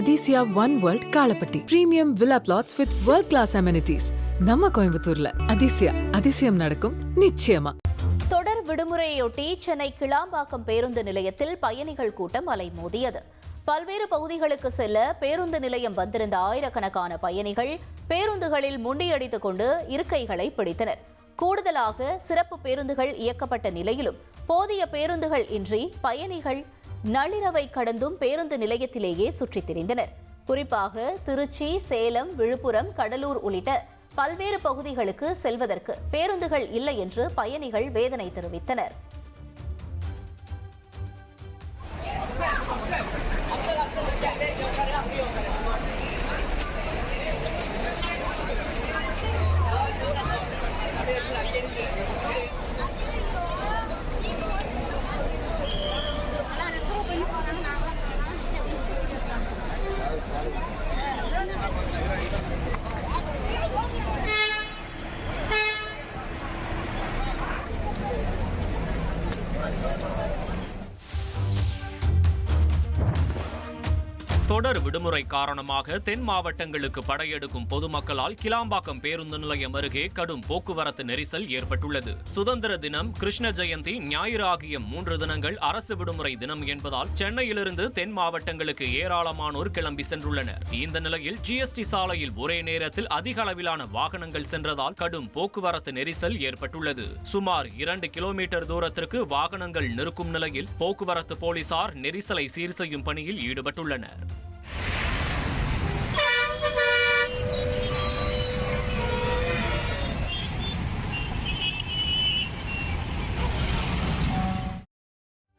Athisaya one world Kalapatti premium villa plots with world class amenities நம்ம கோயம்புத்தூர்ல. அதிசயா அதிசயம் நடக்கும் நிச்சயமா. தொடர் விடுமுறையொட்டி சென்னை கிளாம்பாக்கம் பேருந்து நிலையத்தில் பயணிகள் கூட்டம் அலைமோதியது. பல்வேறு பகுதிகளுக்கு செல்ல பேருந்து நிலையம் வந்திருந்த ஆயிரக்கணக்கான பயணிகள் பேருந்துகளில் முண்டியடித்துக் கொண்டு இருக்கைகளை பிடித்தனர். கூடுதலாக சிறப்பு பேருந்துகள் இயக்கப்பட்ட நிலையிலும் போதிய பேருந்துகள் இன்றி பயணிகள் நள்ளிரவை கடந்தும் பேருந்து நிலையத்திலேயே சுற்றித் திரிந்தனர். குறிப்பாக திருச்சி சேலம் விழுப்புரம் கடலூர் உள்ளிட்ட பல்வேறு பகுதிகளுக்கு செல்வதற்கு பேருந்துகள் இல்லை என்று பயணிகள் வேதனை தெரிவித்தனர். Thank you. தொடர் விடுமுறை காரணமாக தென் மாவட்டங்களுக்கு படையெடுக்கும் பொதுமக்களால் கிளாம்பாக்கம் பேருந்து நிலையம் அருகே கடும் போக்குவரத்து நெரிசல் ஏற்பட்டுள்ளது. சுதந்திர தினம் கிருஷ்ண ஜெயந்தி ஞாயிறு ஆகிய மூன்று தினங்கள் அரசு விடுமுறை தினம் என்பதால் சென்னையிலிருந்து தென் மாவட்டங்களுக்கு ஏராளமானோர் கிளம்பி சென்றுள்ளனர். இந்த நிலையில் ஜிஎஸ்டி சாலையில் ஒரே நேரத்தில் அதிக அளவிலான வாகனங்கள் சென்றதால் கடும் போக்குவரத்து நெரிசல் ஏற்பட்டுள்ளது. சுமார் இரண்டு கிலோமீட்டர் தூரத்திற்கு வாகனங்கள் நிற்கும் நிலையில் போக்குவரத்து போலீசார் நெரிசலை சீர் செய்யும் பணியில் ஈடுபட்டுள்ளனர்.